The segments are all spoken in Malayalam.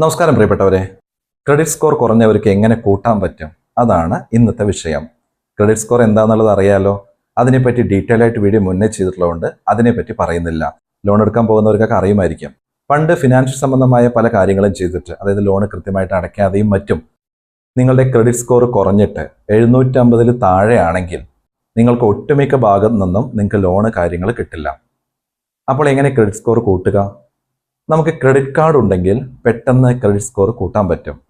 നമസ്കാരം പ്രിയപ്പെട്ടവരെ. ക്രെഡിറ്റ് സ്കോർ കുറഞ്ഞവർക്ക് എങ്ങനെ കൂട്ടാൻ പറ്റും? അതാണ് ഇന്നത്തെ വിഷയം. ക്രെഡിറ്റ് സ്കോർ എന്താണെന്നുള്ളത് അറിയാലോ? അതിനെപ്പറ്റി ഡീറ്റെയിൽ ആയിട്ട് വീഡിയോ മുന്നേ ചെയ്തിട്ടുള്ളതുകൊണ്ട് അതിനെപ്പറ്റി പറയുന്നില്ല. ലോൺ എടുക്കാൻ പോകുന്നവർക്കൊക്കെ അറിയുമായിരിക്കും. പണ്ട് ഫിനാൻഷ്യൽ സംബന്ധമായ പല കാര്യങ്ങളും ചെയ്തിട്ട് അതായത് ലോൺ കൃത്യമായിട്ട് അടയ്ക്കാതെയും മറ്റും നിങ്ങളുടെ ക്രെഡിറ്റ് സ്കോർ കുറഞ്ഞിട്ട് എഴുന്നൂറ്റമ്പതിൽ താഴെയാണെങ്കിൽ നിങ്ങൾക്ക് ഒട്ടുമിക്ക ഭാഗത്തു നിന്നും നിങ്ങൾക്ക് ലോണ് കാര്യങ്ങൾ കിട്ടില്ല. അപ്പോൾ എങ്ങനെ ക്രെഡിറ്റ് സ്കോർ കൂട്ടുക? നമുക്ക് ക്രെഡിറ്റ് കാർഡ് ഉണ്ടെങ്കിൽ പെട്ടെന്ന് ക്രെഡിറ്റ് സ്കോർ കൂട്ടാൻ പറ്റും.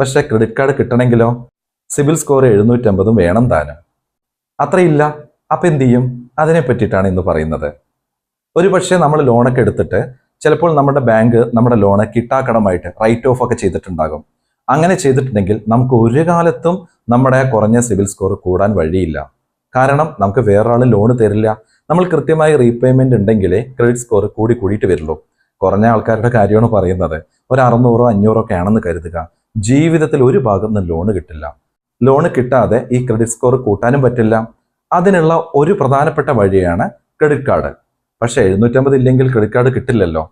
പക്ഷേ ക്രെഡിറ്റ് കാർഡ് കിട്ടണമെങ്കിലോ സിബിൽ സ്കോർ എഴുന്നൂറ്റമ്പതും വേണം താനും. അത്രയില്ല. അപ്പം എന്ത് ചെയ്യും? അതിനെ പറ്റിയിട്ടാണ് ഇന്ന് പറയുന്നത്. ഒരു പക്ഷേ നമ്മൾ ലോണൊക്കെ എടുത്തിട്ട് ചിലപ്പോൾ നമ്മുടെ ബാങ്ക് നമ്മുടെ ലോണ് കിട്ടാക്കടമായിട്ട് റൈറ്റ് ഓഫ് ഒക്കെ ചെയ്തിട്ടുണ്ടാകും. അങ്ങനെ ചെയ്തിട്ടുണ്ടെങ്കിൽ നമുക്ക് ഒരു കാലത്തും നമ്മുടെ കുറഞ്ഞ സിവിൽ സ്കോർ കൂടാൻ വഴിയില്ല. കാരണം നമുക്ക് വേറൊരാൾ ലോണ് തരില്ല. നമ്മൾ കൃത്യമായി റീപേയ്മെന്റ് ഉണ്ടെങ്കിലേ ക്രെഡിറ്റ് സ്കോർ കൂടി കൂടിയിട്ട് വരുള്ളൂ. കുറഞ്ഞ ആൾക്കാരുടെ കാര്യമാണ് പറയുന്നത്. ഒരു അറുന്നൂറോ അഞ്ഞൂറോ ഒക്കെ ആണെന്ന് കരുതുക. ജീവിതത്തിൽ ഒരു ഭാഗം നിന്ന് ലോണ് കിട്ടില്ല. ലോണ് കിട്ടാതെ ഈ ക്രെഡിറ്റ് സ്കോർ കൂട്ടാനും പറ്റില്ല. അതിനുള്ള ഒരു പ്രധാനപ്പെട്ട വഴിയാണ് ക്രെഡിറ്റ് കാർഡ് പക്ഷേ എഴുന്നൂറ്റമ്പത് ഇല്ലെങ്കിൽ ക്രെഡിറ്റ് കാർഡ് കിട്ടില്ലല്ലോ.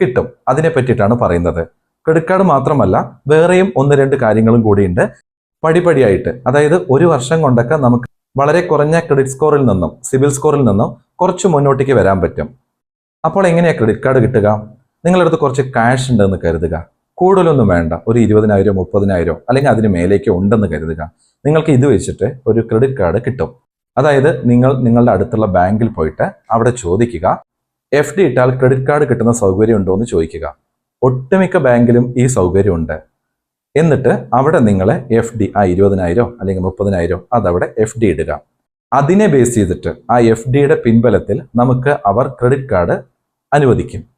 കിട്ടും. അതിനെ പറ്റിയിട്ടാണ് പറയുന്നത്. ക്രെഡിറ്റ് കാർഡ് മാത്രമല്ല വേറെയും ഒന്ന് രണ്ട് കാര്യങ്ങളും കൂടിയുണ്ട് പടിപടിയായിട്ട് അതായത് ഒരു വർഷം കൊണ്ടൊക്കെ നമുക്ക് വളരെ കുറഞ്ഞ ക്രെഡിറ്റ് സ്കോറിൽ നിന്നും സിവിൽ സ്കോറിൽ നിന്നും കുറച്ച് മുന്നോട്ടേക്ക് വരാൻ പറ്റും. അപ്പോൾ എങ്ങനെയാണ് ക്രെഡിറ്റ് കാർഡ് കിട്ടുക? നിങ്ങളുടെ അടുത്ത് കുറച്ച് ക്യാഷ് ഉണ്ടെന്ന് കരുതുക. കൂടുതലൊന്നും വേണ്ട. ഒരു ഇരുപതിനായിരം മുപ്പതിനായിരം അല്ലെങ്കിൽ അതിന് മേലേക്ക് ഉണ്ടെന്ന് കരുതുക. നിങ്ങൾക്ക് ഇത് വെച്ചിട്ട് ഒരു ക്രെഡിറ്റ് കാർഡ് കിട്ടും. അതായത് നിങ്ങൾ നിങ്ങളുടെ അടുത്തുള്ള ബാങ്കിൽ പോയിട്ട് അവിടെ ചോദിക്കുക എഫ് ഡി ഇട്ടാൽ ക്രെഡിറ്റ് കാർഡ് കിട്ടുന്ന സൗകര്യം ഉണ്ടോ എന്ന് ചോദിക്കുക. ഒട്ടുമിക്ക ബാങ്കിലും ഈ സൗകര്യമുണ്ട് എന്നിട്ട് അവിടെ നിങ്ങൾ എഫ് ഡി ആ ഇരുപതിനായിരം അല്ലെങ്കിൽ മുപ്പതിനായിരം അതവിടെ എഫ് ഡി ഇടുക. അതിനെ ബേസ് ചെയ്തിട്ട് ആ എഫ് ഡിയുടെ പിൻബലത്തിൽ നമുക്ക് അവർ ക്രെഡിറ്റ് കാർഡ് അനുവദിക്കും.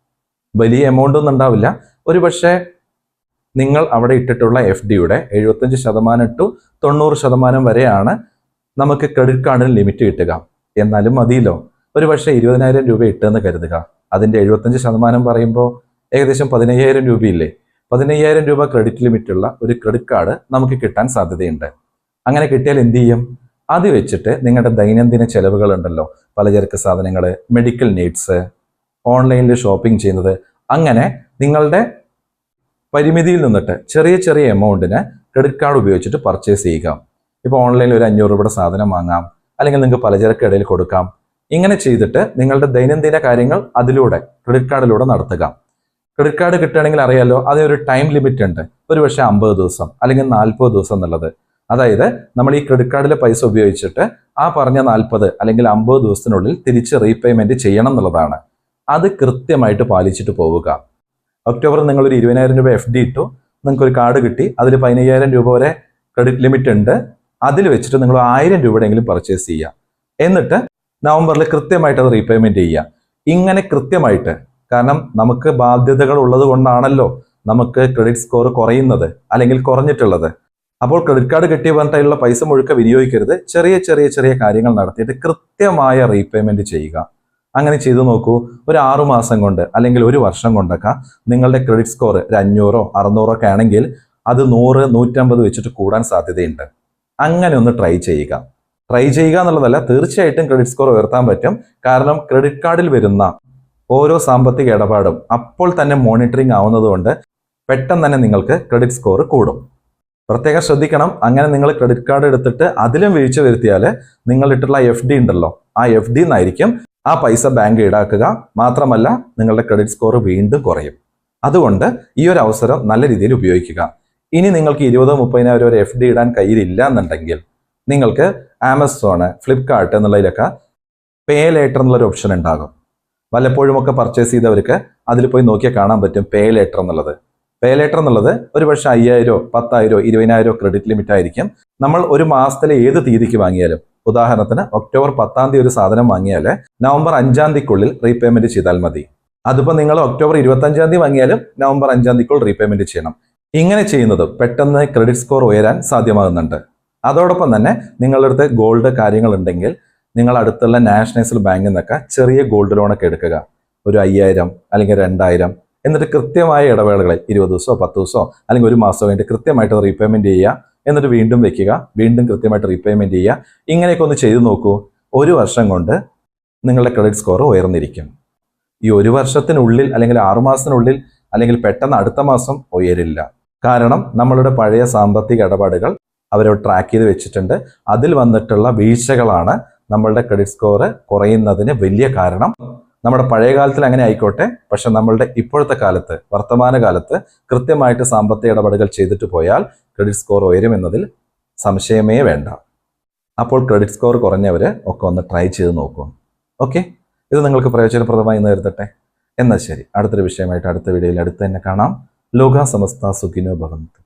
വലിയ എമൗണ്ട് ഒന്നും ഉണ്ടാവില്ല. ഒരുപക്ഷെ നിങ്ങൾ അവിടെ ഇട്ടിട്ടുള്ള എഫ് ഡിയുടെ എഴുപത്തഞ്ച് ശതമാനം ടു തൊണ്ണൂറ് ശതമാനം വരെയാണ് നമുക്ക് ക്രെഡിറ്റ് കാർഡിന് ലിമിറ്റ് കിട്ടുക. എന്നാലും മതിയല്ലോ. ഒരു പക്ഷേ ഇരുപതിനായിരം രൂപ ഇട്ടെന്ന് കരുതുക. അതിന്റെ എഴുപത്തഞ്ച് ശതമാനം പറയുമ്പോൾ ഏകദേശം പതിനയ്യായിരം രൂപയില്ലേ? പതിനയ്യായിരം രൂപ ക്രെഡിറ്റ് ലിമിറ്റുള്ള ഒരു ക്രെഡിറ്റ് കാർഡ് നമുക്ക് കിട്ടാൻ സാധ്യതയുണ്ട്. അങ്ങനെ കിട്ടിയാൽ എന്ത് ചെയ്യും? അത് വെച്ചിട്ട് നിങ്ങളുടെ ദൈനംദിന ചെലവുകൾ ഉണ്ടല്ലോ പലചരക്ക് സാധനങ്ങൾ മെഡിക്കൽ നീഡ്സ് ഓൺലൈനിൽ ഷോപ്പിംഗ് ചെയ്യുന്നത് അങ്ങനെ നിങ്ങളുടെ പരിമിതിയിൽ നിന്നിട്ട് ചെറിയ ചെറിയ എമൗണ്ടിന് ക്രെഡിറ്റ് കാർഡ് ഉപയോഗിച്ചിട്ട് പർച്ചേസ് ചെയ്യുക. ഇപ്പോൾ ഓൺലൈനിൽ ഒരു അഞ്ഞൂറ് രൂപയുടെ സാധനം വാങ്ങാം. അല്ലെങ്കിൽ നിങ്ങൾക്ക് പലചരക്ക് ഇടയിൽ കൊടുക്കാം. ഇങ്ങനെ ചെയ്തിട്ട് നിങ്ങളുടെ ദൈനംദിന കാര്യങ്ങൾ അതിലൂടെ ക്രെഡിറ്റ് കാർഡിലൂടെ നടത്തുക. ക്രെഡിറ്റ് കാർഡ് കിട്ടുകയാണെങ്കിൽ അറിയാലോ അതിനൊരു ടൈം ലിമിറ്റ് ഉണ്ട്. ഒരു പക്ഷേ അമ്പത് ദിവസം അല്ലെങ്കിൽ നാൽപ്പത് ദിവസം എന്നുള്ളത്. അതായത് നമ്മൾ ഈ ക്രെഡിറ്റ് കാർഡിലെ പൈസ ഉപയോഗിച്ചിട്ട് ആ പറഞ്ഞ നാൽപ്പത് അല്ലെങ്കിൽ അമ്പത് ദിവസത്തിനുള്ളിൽ തിരിച്ച് റീപേയ്മെന്റ് ചെയ്യണം എന്നുള്ളതാണ്. അത് കൃത്യമായിട്ട് പാലിച്ചിട്ട് പോവുക. ഒക്ടോബറിൽ നിങ്ങൾ ഒരു ഇരുപതിനായിരം രൂപ എഫ് ഡി ഇട്ടു. നിങ്ങൾക്ക് ഒരു കാർഡ് കിട്ടി. അതിൽ പതിനയ്യായിരം രൂപ വരെ ക്രെഡിറ്റ് ലിമിറ്റ് ഉണ്ട്. അതിൽ വെച്ചിട്ട് നിങ്ങൾ ആയിരം രൂപയുടെയെങ്കിലും പർച്ചേസ് ചെയ്യുക. എന്നിട്ട് നവംബറിൽ കൃത്യമായിട്ട് അത് റീപേയ്മെന്റ് ചെയ്യുക. ഇങ്ങനെ കൃത്യമായിട്ട്. കാരണം നമുക്ക് ബാധ്യതകൾ ഉള്ളത് കൊണ്ടാണല്ലോ നമുക്ക് ക്രെഡിറ്റ് സ്കോർ കുറയുന്നത് അല്ലെങ്കിൽ കുറഞ്ഞിട്ടുള്ളത്. അപ്പോൾ ക്രെഡിറ്റ് കാർഡ് കിട്ടിയ പറഞ്ഞിട്ടുള്ള പൈസ മുഴുക്ക വിനിയോഗിക്കരുത്. ചെറിയ ചെറിയ ചെറിയ കാര്യങ്ങൾ നടത്തിയിട്ട് കൃത്യമായ റീപേയ്മെന്റ് ചെയ്യുക. അങ്ങനെ ചെയ്തു നോക്കൂ. ഒരു ആറു മാസം കൊണ്ട് അല്ലെങ്കിൽ ഒരു വർഷം കൊണ്ടൊക്കെ നിങ്ങളുടെ ക്രെഡിറ്റ് സ്കോർ ഒരു അഞ്ഞൂറോ അറുന്നൂറോ ഒക്കെ ആണെങ്കിൽ അത് നൂറ് നൂറ്റമ്പത് വെച്ചിട്ട് കൂടാൻ സാധ്യതയുണ്ട്. അങ്ങനെ ഒന്ന് ട്രൈ ചെയ്യുക. ട്രൈ ചെയ്യുക എന്നുള്ളതല്ല തീർച്ചയായിട്ടും ക്രെഡിറ്റ് സ്കോർ ഉയർത്താൻ പറ്റും. കാരണം ക്രെഡിറ്റ് കാർഡിൽ വരുന്ന ഓരോ സാമ്പത്തിക ഇടപാടും അപ്പോൾ തന്നെ മോണിറ്ററിംഗ് ആവുന്നതുകൊണ്ട് പെട്ടെന്ന് തന്നെ നിങ്ങൾക്ക് ക്രെഡിറ്റ് സ്കോർ കൂടും. പ്രത്യേകം ശ്രദ്ധിക്കണം. അങ്ങനെ നിങ്ങൾ ക്രെഡിറ്റ് കാർഡ് എടുത്തിട്ട് അതിലും വീഴ്ച വരുത്തിയാൽ നിങ്ങൾ ഇട്ടുള്ള എഫ് ഡി ഉണ്ടല്ലോ. ആ എഫ് ഡി ആ പൈസ ബാങ്ക് ഈടാക്കുക മാത്രമല്ല നിങ്ങളുടെ ക്രെഡിറ്റ് സ്കോർ വീണ്ടും കുറയും. അതുകൊണ്ട് ഈ ഒരു അവസരം നല്ല രീതിയിൽ ഉപയോഗിക്കുക. ഇനി നിങ്ങൾക്ക് ഇരുപതോ മുപ്പതിനായിരം വരെ എഫ് ഡി ഇടാൻ കയ്യിലില്ല എന്നുണ്ടെങ്കിൽ നിങ്ങൾക്ക് ആമസോൺ ഫ്ലിപ്കാർട്ട് എന്നുള്ളതിലൊക്കെ പേ ലേറ്റർ എന്നുള്ളൊരു ഓപ്ഷൻ ഉണ്ടാകും. വല്ലപ്പോഴും ഒക്കെ പർച്ചേസ് ചെയ്തവർക്ക് അതിൽ പോയി നോക്കിയാൽ കാണാൻ പറ്റും പേ ലേറ്റർ എന്നുള്ളത്. പേ ലേറ്റർ എന്നുള്ളത് ഒരു പക്ഷേ അയ്യായിരോ പത്തായിരോ ഇരുപതിനായിരോ ക്രെഡിറ്റ് ലിമിറ്റ് ആയിരിക്കും. നമ്മൾ ഒരു മാസത്തിലെ ഏത് തീയതിക്ക് വാങ്ങിയാലും ഉദാഹരണത്തിന് ഒക്ടോബർ പത്താം തീയതി ഒരു സാധനം വാങ്ങിയാൽ നവംബർ അഞ്ചാം തീയതിക്കുള്ളിൽ റീപേയ്മെന്റ് ചെയ്താൽ മതി. അതിപ്പോൾ നിങ്ങൾ ഒക്ടോബർ ഇരുപത്തഞ്ചാം തീയതി വാങ്ങിയാലും നവംബർ അഞ്ചാം തീയതിക്കുള്ളിൽ റീപേയ്മെന്റ് ചെയ്യണം. ഇങ്ങനെ ചെയ്യുന്നത് പെട്ടെന്ന് ക്രെഡിറ്റ് സ്കോർ ഉയരാൻ സാധ്യമാകുന്നുണ്ട്. അതോടൊപ്പം തന്നെ നിങ്ങളുടെ അടുത്ത് ഗോൾഡ് കാര്യങ്ങൾ ഉണ്ടെങ്കിൽ നിങ്ങൾ അടുത്തുള്ള നാഷണൈസ്ഡ് ബാങ്കിൽ നിന്നൊക്കെ ചെറിയ ഗോൾഡ് ലോണൊക്കെ എടുക്കുക. ഒരു അയ്യായിരം അല്ലെങ്കിൽ രണ്ടായിരം എന്നിട്ട് കൃത്യമായ ഇടവേളകളിൽ ഇരുപത് ദിവസമോ പത്ത് ദിവസമോ അല്ലെങ്കിൽ ഒരു മാസം കഴിഞ്ഞിട്ട് കൃത്യമായിട്ട് റീപേയ്മെന്റ് ചെയ്യുക. എന്നിട്ട് വീണ്ടും വെക്കുക. വീണ്ടും കൃത്യമായിട്ട് റീപേയ്മെന്റ് ചെയ്യുക. ഇങ്ങനെയൊക്കെ ഒന്ന് ചെയ്തു നോക്കൂ. ഒരു വർഷം കൊണ്ട് നിങ്ങളുടെ ക്രെഡിറ്റ് സ്കോർ ഉയർന്നിരിക്കും. ഈ ഒരു വർഷത്തിനുള്ളിൽ അല്ലെങ്കിൽ ആറുമാസത്തിനുള്ളിൽ അല്ലെങ്കിൽ പെട്ടെന്ന് അടുത്ത മാസം ഉയരില്ല. കാരണം നമ്മളുടെ പഴയ സാമ്പത്തിക ഇടപാടുകൾ അവരോ ട്രാക്ക് ചെയ്ത് വെച്ചിട്ടുണ്ട്. അതിൽ വന്നിട്ടുള്ള വീഴ്ചകളാണ് നമ്മളുടെ ക്രെഡിറ്റ് സ്കോർ കുറയുന്നതിന് വലിയ കാരണം. നമ്മുടെ പഴയ കാലത്തിൽ അങ്ങനെ ആയിക്കോട്ടെ പക്ഷെ നമ്മളുടെ ഇപ്പോഴത്തെ കാലത്ത് വർത്തമാന കാലത്ത് കൃത്യമായിട്ട് സാമ്പത്തിക ഇടപാടുകൾ ചെയ്തിട്ട് പോയാൽ ക്രെഡിറ്റ് സ്കോർ ഉയരും എന്നതിൽ സംശയമേ വേണ്ട. അപ്പോൾ ക്രെഡിറ്റ് സ്കോർ കുറഞ്ഞവർ ഒക്കെ ഒന്ന് ട്രൈ ചെയ്ത് നോക്കുക ഓക്കെ ഇത് നിങ്ങൾക്ക് പ്രയോജനപ്രദമായി എന്ന് കരുതട്ടെ. എന്നാൽ ശരി അടുത്തൊരു വിഷയമായിട്ട് അടുത്ത വീഡിയോയിൽ അടുത്ത് തന്നെ കാണാം. ലോക സമസ്ത സുഖിനോ ഭവന്തു.